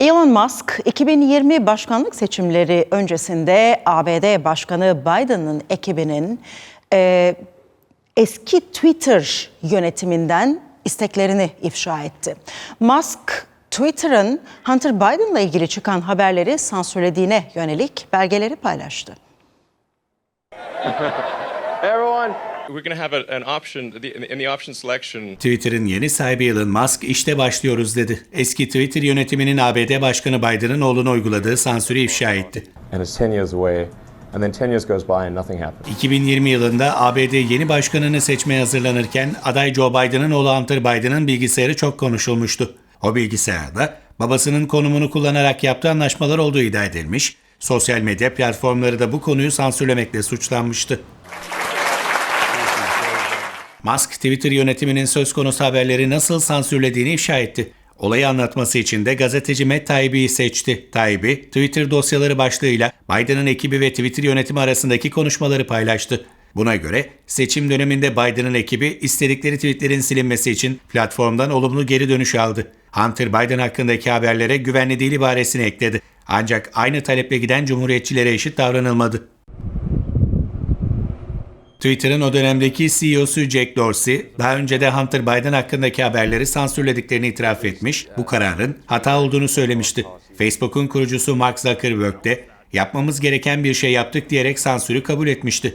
Elon Musk 2020 başkanlık seçimleri öncesinde ABD Başkanı Biden'ın ekibinin e, eski Twitter yönetiminden isteklerini ifşa etti. Musk Twitter'ın Hunter Biden'la ilgili çıkan haberleri sansürlediğine yönelik belgeleri paylaştı. Everyone, We're going to have a, an option the, in, the, in the option selection. Twitter'ın yeni sahibi Elon Musk işte başlıyoruz dedi. Eski Twitter yönetiminin ABD Başkanı Biden'ın oğluna uyguladığı sansürü ifşa etti. and it's 10 years away, and then 10 years goes by and nothing happens. 2020 yılında ABD yeni başkanını seçmeye hazırlanırken aday Joe Biden'ın oğlu Hunter Biden'ın bilgisayarı çok konuşulmuştu. O bilgisayarda babasının konumunu kullanarak yaptığı anlaşmalar olduğu iddia edilmiş, sosyal medya platformları da bu konuyu sansürlemekle suçlanmıştı. Musk, Twitter yönetiminin söz konusu haberleri nasıl sansürlediğini ifşa etti. Olayı anlatması için de gazeteci Matt Taibbi'yi seçti. Taibbi, Twitter dosyaları başlığıyla Biden'ın ekibi ve Twitter yönetimi arasındaki konuşmaları paylaştı. Buna göre seçim döneminde Biden'ın ekibi istedikleri tweetlerin silinmesi için platformdan olumlu geri dönüş aldı. Hunter Biden hakkındaki haberlere güvenli değil ibaresini ekledi. Ancak aynı taleple giden cumhuriyetçilere eşit davranılmadı. Twitter'ın o dönemdeki CEO'su Jack Dorsey, daha önce de Hunter Biden hakkındaki haberleri sansürlediklerini itiraf etmiş, bu kararın hata olduğunu söylemişti. Facebook'un kurucusu Mark Zuckerberg de yapmamız gereken bir şey yaptık diyerek sansürü kabul etmişti.